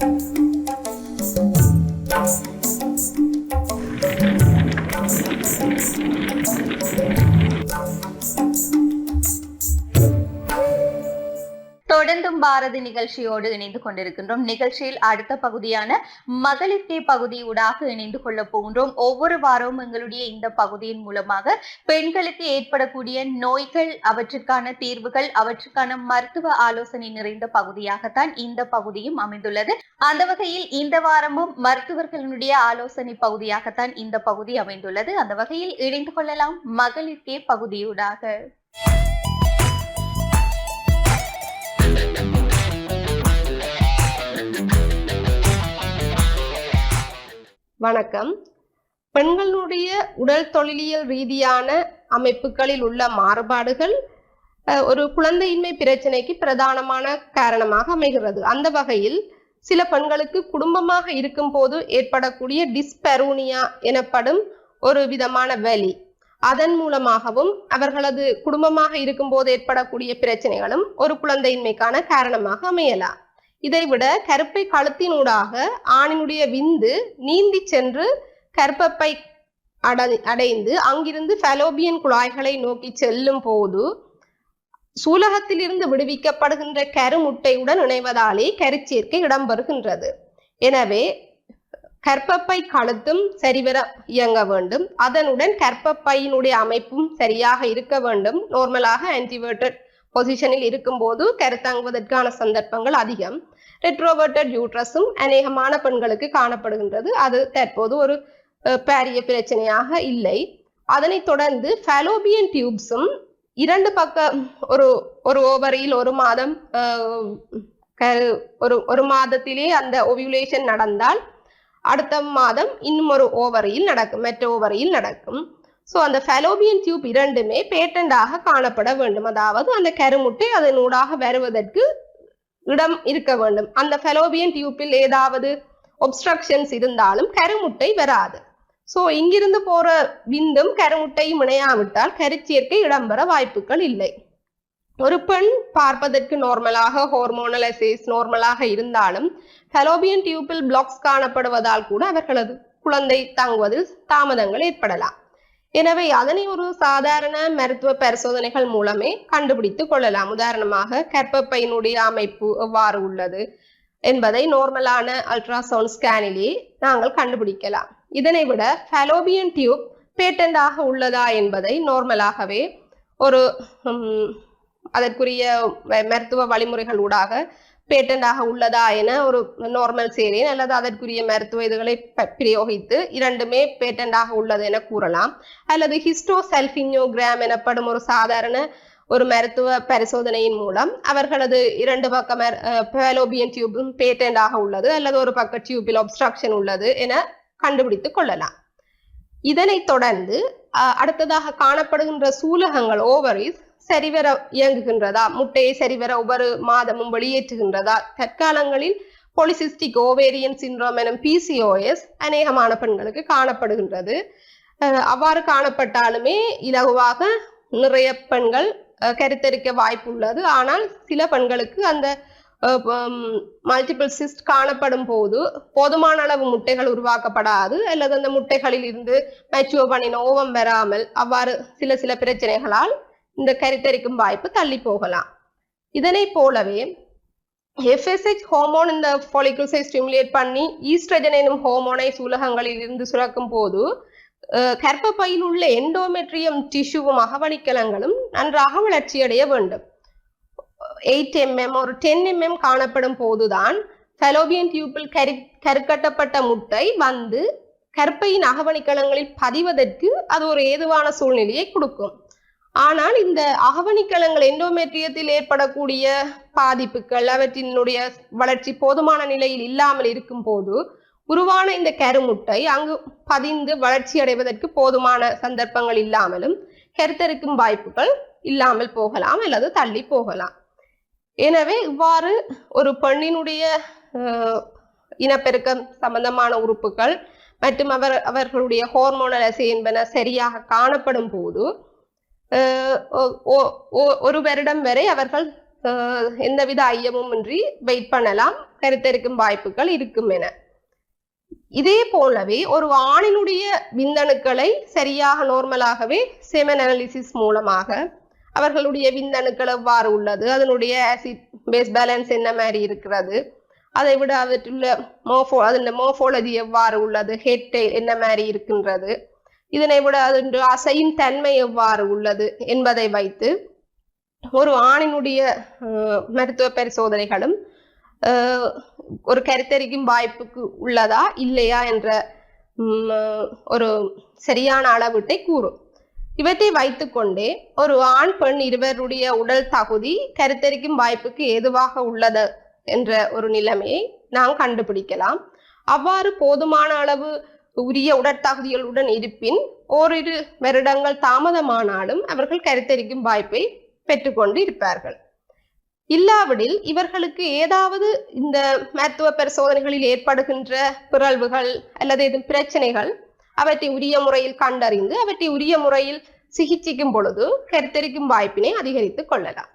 Thank you. Bharathi நிகழ்ச்சியோடு இணைந்து கொண்டிருக்கின்றோம். நிகழ்ச்சியில் அடுத்த பகுதியான மகளிர்கே பகுதியூடாக இணைந்து கொள்ள போகின்றோம். ஒவ்வொரு வாரமும் எங்களுடைய இந்த பகுதியின் மூலமாக பெண்களுக்கு ஏற்படக்கூடிய நோய்கள் அவற்றுக்கான தீர்வுகள் அவற்றுக்கான மருத்துவ ஆலோசனை நிறைந்த பகுதியாகத்தான் இந்த பகுதியும் அமைந்துள்ளது. அந்த வகையில் இந்த வாரமும் மருத்துவர்களுடைய ஆலோசனை பகுதியாகத்தான் இந்த பகுதி அமைந்துள்ளது. அந்த வகையில் இணைந்து கொள்ளலாம் மகளிர்கே பகுதியூடாக வணக்கம். பெண்களுடைய உடல் தொழிலியல் ரீதியான அமைப்புகளில் உள்ள மாறுபாடுகள் ஒரு குழந்தையின்மை பிரச்சனைக்கு பிரதானமான காரணமாக அமைகிறது. அந்த வகையில் சில பெண்களுக்கு குடும்பமாக இருக்கும் போது ஏற்படக்கூடிய டிஸ்பெரூனியா எனப்படும் ஒரு விதமான வலி. அதன் மூலமாகவும் அவர்களது குடும்பமாக இருக்கும்போது ஏற்படக்கூடிய பிரச்சனைகளும் ஒரு குழந்தையின்மைக்கான காரணமாக அமையலாம். இதைவிட கருப்பை கழுத்தினூடாக ஆணினுடைய விந்து நீந்தி சென்று கர்ப்பப்பை அடை அடைந்து அங்கிருந்து ஃபெலோபியன் குழாய்களை நோக்கி செல்லும் போது சூலகத்திலிருந்து விடுவிக்கப்படுகின்ற கருமுட்டையுடன் இணைவதாலே கருச்சேர்க்கை இடம்பெறுகின்றது. எனவே கர்ப்பப்பை கழுத்தும் சரிவர இயங்க வேண்டும். அதனுடன் கர்ப்பப்பையினுடைய அமைப்பும் சரியாக இருக்க வேண்டும். நார்மலாக ஆன்டிவேர்டட் பொசிஷனில் இருக்கும்போது கருத்தாங்குவதற்கான சந்தர்ப்பங்கள் அதிகம். ரெட்ரோவர்டட் யூட்ரஸும் அநேகமான பெண்களுக்கு காணப்படுகின்றது. அது தற்போது ஒரு பாரிய பிரச்சனையாக இல்லை. அதனைத் தொடர்ந்து ஃபாலோபியன் டியூப்ஸும் இரண்டு பக்கம் ஒரு ஒரு ஓவரியில் ஒரு மாதம் ஒரு ஒரு மாதத்திலே அந்த ஓவியுலேஷன் நடந்தால் அடுத்த மாதம் இன்னும் ஒரு ஓவரியில் நடக்கும். மற்ற ஓவரியில் நடக்கும். ஸோ அந்த ஃபெலோபியன் டியூப் இரண்டுமே பேட்டண்டாக காணப்பட வேண்டும். அதாவது அந்த கருமுட்டை அதனூடாக வருவதற்கு இடம் இருக்க வேண்டும். அந்த ஃபெலோபியன் டியூப்பில் ஏதாவது ஒப்ஸ்ட்ரக்ஷன்ஸ் இருந்தாலும் கருமுட்டை வராது. ஸோ இங்கிருந்து போற விந்தும் கருமுட்டையும் இணையாவிட்டால் கருச்சேர்க்கை இடம்பெற வாய்ப்புகள் இல்லை. ஒரு பெண் பார்ப்பதற்கு நார்மலாக ஹோர்மோனலசிஸ் நார்மலாக இருந்தாலும் ஃபெலோபியன் டியூப்பில் பிளாக்ஸ் காணப்படுவதால் கூட அவர்களது குழந்தை தங்குவதில் தாமதங்கள் ஏற்படலாம். எனவே அதனை ஒரு சாதாரண மருத்துவ பரிசோதனைகள் மூலமே கண்டுபிடித்து கொள்ளலாம். உதாரணமாக கர்ப்பப்பையினுடைய அமைப்பு எவ்வாறு உள்ளது என்பதை நார்மலான அல்ட்ராசவுண்ட் ஸ்கேனிலே நாங்கள் கண்டுபிடிக்கலாம். இதனை விட ஃபெலோபியன் டியூப் பேட்டண்டாக உள்ளதா என்பதை நார்மலாகவே ஒரு அதற்குரிய மருத்துவ வழிமுறைகள் ஊடாக பேட்டண்டாக உள்ளதா என ஒரு நார்மல் சேரேன். அல்லது அதற்குரிய மருத்துவ இதுகளை பிரயோகித்து இரண்டுமே பேட்டண்டாக உள்ளது என கூறலாம். அல்லது ஹிஸ்டோ செல்ஃபின்யோகிராம் எனப்படும் ஒரு சாதாரண ஒரு மருத்துவ பரிசோதனையின் மூலம் அவர்களது இரண்டு பக்க பேலோபியன் டியூபும் பேட்டண்டாக உள்ளது. அல்லது ஒரு பக்க டியூபில் ஒப்ஸ்ட்ரக்ஷன் உள்ளது என கண்டுபிடித்துக் கொள்ளலாம். இதனைத் தொடர்ந்து அடுத்ததாக காணப்படுகின்ற சூலகங்கள் ஓவரிஸ் சரிவர இயங்குகின்றதா? முட்டையை சரிவர ஒவ்வொரு மாதமும் வெளியேற்றுகின்றதா? தற்காலங்களில் பொலிசிஸ்டிக் ஓவேரியன் சின்ரோம் எனும் பிசிஓஎஸ் அநேகமான பெண்களுக்கு காணப்படுகின்றது. அவ்வாறு காணப்பட்டாலுமே இலகுவாக நிறைய பெண்கள் கருத்தரிக்க வாய்ப்பு உள்ளது ஆனால் சில பெண்களுக்கு அந்த மல்டிபிள் சிஸ்ட் காணப்படும் போது போதுமான அளவு முட்டைகள் உருவாக்கப்படாது. அல்லது அந்த முட்டைகளில் இருந்து மெச்சுவோ பண்ணின ஓவம் வராமல் அவ்வாறு சில சில பிரச்சனைகளால் இந்த கருத்தரிக்கும் வாய்ப்பு தள்ளி போகலாம். இதனை போலவே எஃப்எஸ்ஹெச் ஹோமோன் இந்த ஃபாலிகுல்ஸை ஸ்டிமுலேட் பண்ணி ஈஸ்ட்ரஜன் எனும் ஹோமோனை சூலகங்களில் இருந்து சுரக்கும் போது கர்ப்பப்பையில் உள்ள எண்டோமெட்ரியம் டிஷ்யூவும் அகவணிக்கலங்களும் நன்றாக வளர்ச்சியடைய வேண்டும். எயிட் எம்எம் ஒரு டென் எம்எம் காணப்படும் போதுதான் ஃபெலோபியன் டியூப்பில் கரு கருக்கட்டப்பட்ட முட்டை வந்து கற்பையின் அகவணிக்கலங்களில் பதிவதற்கு அது ஒரு ஏதுவான சூழ்நிலையை கொடுக்கும். ஆனால் இந்த அகவணிக்கலங்கள் எண்டோமெட்ரியத்தில் ஏற்படக்கூடிய பாதிப்புகள் அவற்றினுடைய வளர்ச்சி போதுமான நிலையில் இல்லாமல் இருக்கும் போது உருவான இந்த கருமுட்டை அங்கு பதிந்து வளர்ச்சி அடைவதற்கு போதுமான சந்தர்ப்பங்கள் இல்லாமலும் கருத்தரிக்கும் வாய்ப்புகள் இல்லாமல் போகலாம் அல்லது தள்ளி போகலாம். எனவே இவ்வாறு ஒரு பெண்ணினுடைய இனப்பெருக்கம் சம்பந்தமான உறுப்புகள் மற்றும் அவர் அவர்களுடைய ஹோர்மோனல் அசை என்பன சரியாக காணப்படும் போது ஒரு வருடம் வரை அவர்கள் எந்தவித ஐயமும் இன்றி வெயிட் பண்ணலாம் கருத்தரிக்கும் வாய்ப்புகள் இருக்கும் என. இதே போலவே ஒரு ஆணினுடைய விந்தணுக்களை சரியாக நார்மலாகவே செமன் அனாலிசிஸ் மூலமாக அவர்களுடைய விந்தணுக்கள் எவ்வாறு உள்ளது அதனுடைய ஆசிட் பேஸ் பேலன்ஸ் என்ன மாதிரி இருக்கிறது அதை விட அவற்றுள்ள மோஃபோ அதில் மோஃபாலஜி எவ்வாறு உள்ளது ஹெட் என்ன மாதிரி இருக்கின்றது இதனை விட அது அசையும் தன்மை எவ்வாறு உள்ளது என்பதை வைத்து ஒரு ஆணினுடைய மருத்துவ பரிசோதனைகளும் ஒரு கருத்தரிக்கும் வாய்ப்புக்கு உள்ளதா இல்லையா என்ற ஒரு சரியான அளவீட்டை கூறும். இவற்றை வைத்துக்கொண்டே ஒரு ஆண் பெண் இருவருடைய உடல் தகுதி கருத்தரிக்கும் வாய்ப்புக்கு ஏதுவாக உள்ளது என்ற ஒரு நிலைமையை நாம் கண்டுபிடிக்கலாம். அவ்வாறு போதுமான அளவு உரிய உடற்தகுதிகளுடன் இருப்பின் ஓரிரு வருடங்கள் தாமதமானாலும் அவர்கள் கருத்தரிக்கும் வாய்ப்பை பெற்றுக்கொண்டு இருப்பார்கள். இல்லாவிடில் இவர்களுக்கு ஏதாவது இந்த மருத்துவ பரிசோதனைகளில் ஏற்படுகின்ற பிறழ்வுகள் அல்லது எதுவும் பிரச்சனைகள் அவற்றை உரிய முறையில் கண்டறிந்து அவற்றை உரிய முறையில் சிகிச்சைக்கும் பொழுது கருத்தரிக்கும் வாய்ப்பினை அதிகரித்துக் கொள்ளலாம்.